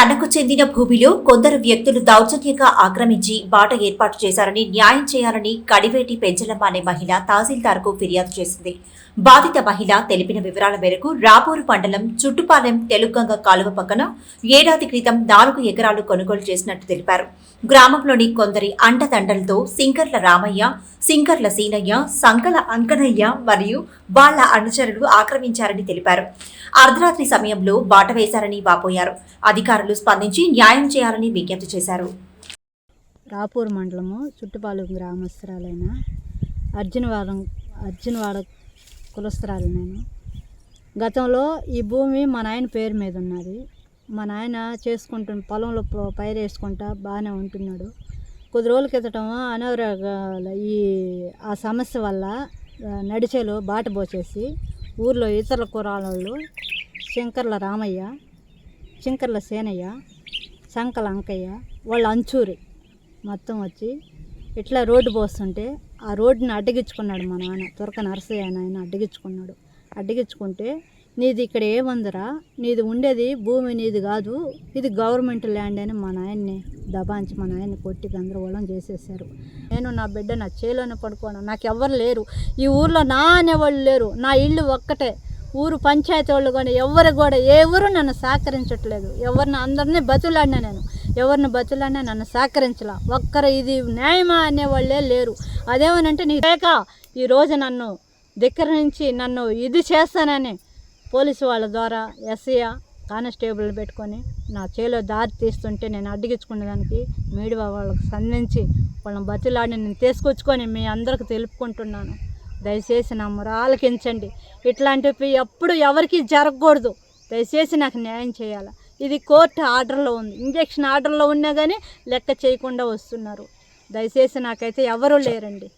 తనకు చెందిన భూమిలో కొందరు వ్యక్తులు దౌర్జన్యంగా ఆక్రమించి బాట ఏర్పాటు చేశారని న్యాయం చేయాలని కడివేటి పెంచలమ్మ అనే మహిళ తహసీల్దార్కు ఫిర్యాదు చేసింది. బాధిత మహిళ తెలిపిన వివరాల మేరకు రాపూరు మండలం చుట్టుపాలెం తెలుగంగ కాలువ పక్కన ఏడాది క్రితం నాలుగు ఎకరాలు కొనుగోలు చేసినట్టు తెలిపారు. గ్రామంలోని కొందరి అండదండలతో సింకర్ల రామయ్య సింకర్ల సీనయ్య సంకల అంకనయ్య మరియు వాళ్ళ అనుచరులు ఆక్రమించారని తెలిపారు. అర్ధరాత్రి సమయంలో బాట వేశారని వాపోయారు. అధికారులు స్పందించి న్యాయం చేయాలని విజ్ఞప్తి చేశారు. రాపూర్ మండలము చుట్టుపాలెం గ్రామస్తురాలైన అర్జునవాడ అర్జునవాడ కులస్తురాలు నేను గతంలో ఈ భూమి మా నాయన పేరు మీద ఉన్నది. మా నాయన చేసుకుంటున్న పొలంలో ప- పైరు వేసుకుంటా బాగానే ఉంటున్నాడు. కొద్ది రోజుల క్రితటం అనారోగ్యాల ఈ ఆ సమస్య వల్ల నడిచేలో బాట పోసేసి ఊర్లో ఇతర కురాళ్ళు శంకర్ల రామయ్య చింకర్ల సేనయ్య సంకల అంకయ్య వాళ్ళ అంచూరి మొత్తం వచ్చి ఇట్లా రోడ్డు పోస్తుంటే ఆ రోడ్డుని అడ్డగించుకున్నాడు మా నాన్న తురక నరసయ్య నాయన ఆయన అడ్డగించుకున్నాడు. అడ్డగించుకుంటే నీది ఇక్కడ ఏముందిరా? నీది ఉండేది భూమి నీది కాదు ఇది గవర్నమెంట్ ల్యాండ్ అని మా నాయన్ని దబాంచి మా నాయన్ని కొట్టి గందరగోళం చేసేసారు నేను నా బిడ్డ నా చేలోనే పడుకోను నాకు ఎవ్వరు లేరు. ఈ ఊర్లో నా అనేవాళ్ళు లేరు నా ఇల్లు ఒక్కటే. ఊరు పంచాయతీ వాళ్ళు కానీ ఎవరు కూడా ఎవరు నన్ను సహకరించట్లేదు. ఎవరిని అందరినీ బతులాడినా నేను. ఎవరిని బతులాడినా నన్ను సహకరించలా. ఒక్కరు ఇది న్యాయమా అనేవాళ్ళే లేరు. అదేమనంటే నీ లేక ఈరోజు నన్ను దగ్గర నుంచి నన్ను ఇది చేస్తానని పోలీసు వాళ్ళ ద్వారా ఎస్ఐ కానిస్టేబుల్ పెట్టుకొని నా చేలో దారి తీస్తుంటే నేను అడ్డగించుకునే దానికి మీడియా వాళ్ళకి సంధించి వాళ్ళని బతిలాడి నేను తీసుకొచ్చుకొని మీ అందరికి తెలుపుకుంటున్నాను. దయచేసి నా ఆలకించండి ఇట్లాంటివి ఎప్పుడు ఎవరికి జరగకూడదు. దయచేసి నాకు న్యాయం చేయాలి? ఇది కోర్టు ఆర్డర్లో ఉంది. ఇంజక్షన్ ఆర్డర్లో ఉన్నా కానీ లెక్క చేయకుండా వస్తున్నారు. దయచేసి నాకైతే ఎవరూ లేరండి.